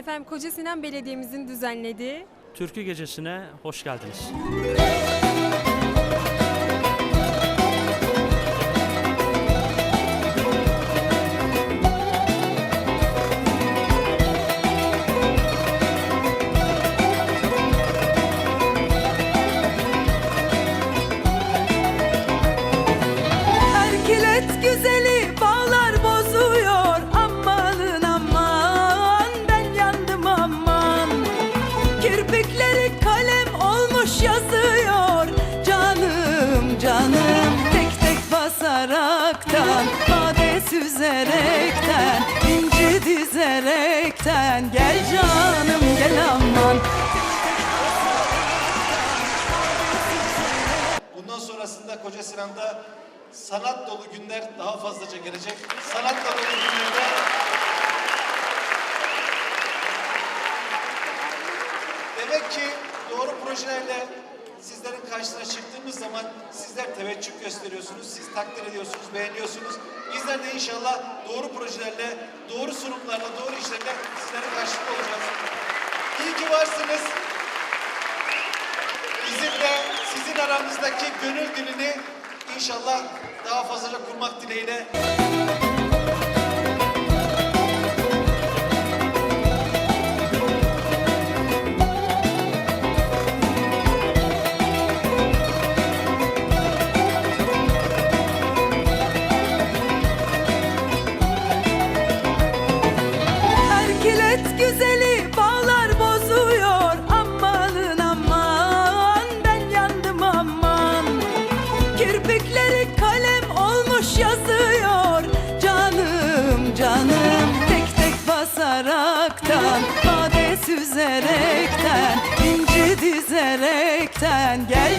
Efendim Koca Sinan Belediye'mizin düzenlediği Türkü Gecesi'ne hoş geldiniz. Erkilet güzeli Kalem olmuş yazıyor. Canım canım tek tek basaraktan Bade süzerekten inci dizerekten Gel canım gel aman. Bundan sonrasında Koca Sinan'da sanat dolu günler daha fazlaca gelecek. Sanat dolu günlerde demek ki doğru projelerle sizlerin karşısına çıktığımız zaman sizler teveccüh gösteriyorsunuz, siz takdir ediyorsunuz, beğeniyorsunuz. Bizler de inşallah doğru projelerle, doğru sunumlarla, doğru işlerle sizlerin karşısında olacağız. İyi ki varsınız. Bizimle sizin aranızdaki gönül dilini inşallah daha fazlaca kurmak dileğiyle. Basaraktan Bade süzerekten inci dizerekten. Gel